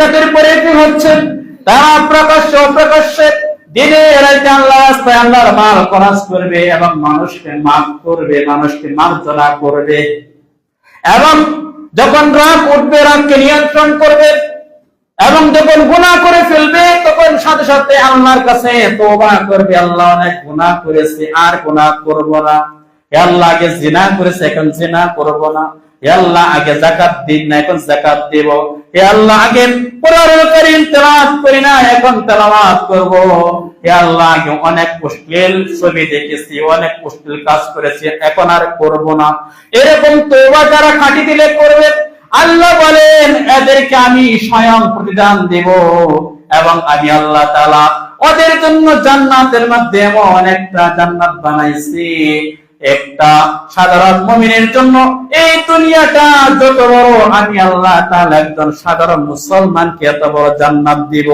তাদের পরে কি তারা প্রকাশ্য অপ্রকাশ্যে দিনে আল্লাহ আল্লাহর মাল খরচ করবে এবং মানুষকে মাফ করবে, মানুষকে মার্জনা করবে। এবং যখন রাগ উঠবে রাগকে নিয়ন্ত্রণ করবে এবং যখন গুনাহ করে ফেলবে, তখন সাথে সাথে আল্লাহর কাছে তোবা করবে। আল্লাহ অনেক গুনাহ করেছে, আর গুনাহ করব না। হে আল্লাহ, আগে জিনা করেছে, এখন জিনা করব না। আল্লাহ এখন আর করব না। এরকম যারা খাঁটি দিলে করবে, আল্লাহ বলেন, এদেরকে আমি স্বয়ং প্রতিদান দেব। এবং আমি আল্লাহ তাআলা ওদের জন্য জান্নাতের মধ্যে এমন একটা জান্নাত বানাইছি একটা সাধারণ মুমিনের জন্য এই দুনিয়াটা যত বড়, আমি আল্লাহ তাআলা একজন সাধারণ মুসলমানকে এত বড় জান্নাত দিব।